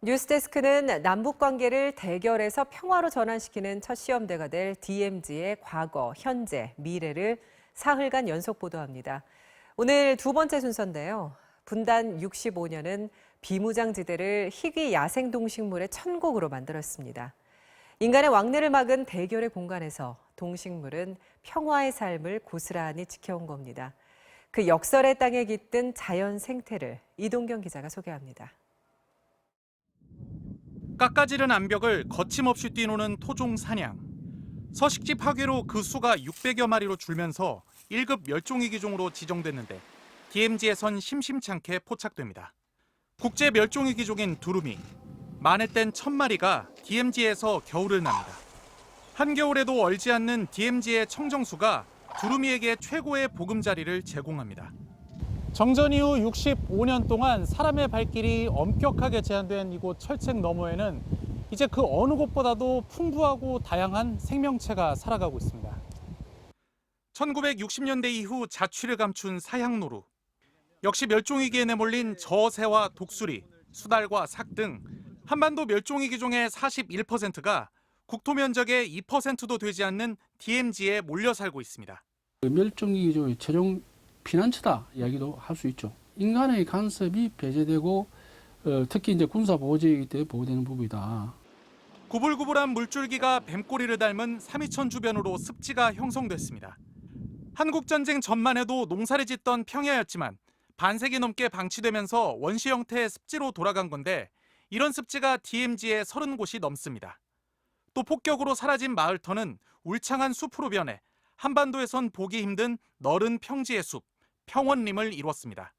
뉴스데스크는 남북 관계를 대결에서 평화로 전환시키는 첫 시험대가 될 DMZ의 과거, 현재, 미래를 사흘간 연속 보도합니다. 오늘 두 번째 순서인데요. 분단 65년은 비무장지대를 희귀 야생 동식물의 천국으로 만들었습니다. 인간의 왕래를 막은 대결의 공간에서 동식물은 평화의 삶을 고스란히 지켜온 겁니다. 그 역설의 땅에 깃든 자연 생태를 이동경 기자가 소개합니다. 깎아지른 암벽을 거침없이 뛰노는 토종 사냥. 서식지 파괴로 그 수가 600여 마리로 줄면서 1급 멸종위 기종으로 지정됐는데 DMZ에선 심심치 않게 포착됩니다. 국제 멸종위 기종인 두루미. 만에 땐 1000마리가 DMZ에서 겨울을 납니다. 한겨울에도 얼지 않는 DMZ의 청정수가 두루미에게 최고의 보금자리를 제공합니다. 정전 이후 65년 동안 사람의 발길이 엄격하게 제한된 이곳 철책 너머에는 이제 그 어느 곳보다도 풍부하고 다양한 생명체가 살아가고 있습니다. 1960년대 이후 자취를 감춘 사향노루. 역시 멸종위기에 내몰린 저새와 독수리, 수달과 삭 등 한반도 멸종위기 종의 41%가 국토 면적의 2%도 되지 않는 DMZ에 몰려 살고 있습니다. 멸종위기 종의 최종 피난처다 이야기도 할 수 있죠. 인간의 간섭이 배제되고 어, 특히 이제 군사 보호지역이기 때문에 보호되는 부분이다. 구불구불한 물줄기가 뱀꼬리를 닮은 삼이천 주변으로 습지가 형성됐습니다. 한국 전쟁 전만 해도 농사를 짓던 평야였지만 반세기 넘게 방치되면서 원시 형태의 습지로 돌아간 건데 이런 습지가 DMZ에 30곳이 넘습니다. 또 폭격으로 사라진 마을터는 울창한 숲으로 변해 한반도에선 보기 힘든 너른 평지의 숲, 평원림을 이뤘습니다.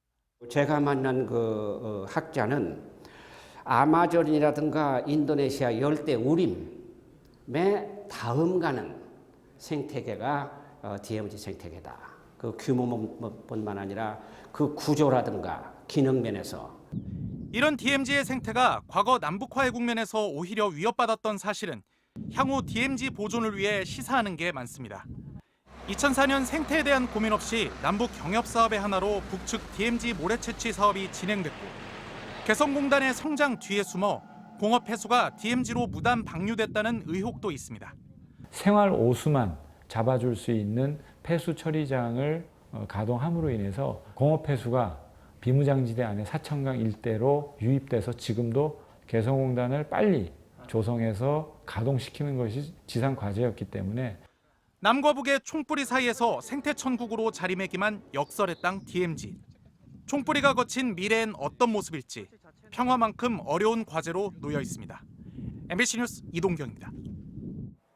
제가 만난 그 어, 학자는 아마존이라든가 인도네시아 열대 우림의 다음 가는 생태계가 어, DMZ 생태계다. 그 규모뿐만 아니라 그 구조라든가 기능 면에서 이런 DMZ의 생태가 과거 남북화의 국면에서 오히려 위협받았던 사실은 향후 DMZ 보존을 위해 시사하는 게 많습니다. 2004년 생태에 대한 고민 없이 남북 경협 사업의 하나로 북측 DMZ 모래 채취 사업이 진행됐고 개성공단의 성장 뒤에 숨어 공업 폐수가 DMZ로 무단 방류됐다는 의혹도 있습니다. 생활 오수만 잡아줄 수 있는 폐수 처리장을 어, 가동함으로 인해서 공업 폐수가 비무장지대 안에 사천강 일대로 유입돼서 지금도 개성공단을 빨리 조성해서 가동시키는 것이 지상 과제였기 때문에 남과 북의 총뿌리 사이에서 생태 천국으로 자리매김한 역설의 땅 DMZ. 총뿌리가 거친 미래엔 어떤 모습일지 평화만큼 어려운 과제로 놓여 있습니다. MBC 뉴스 이동경입니다.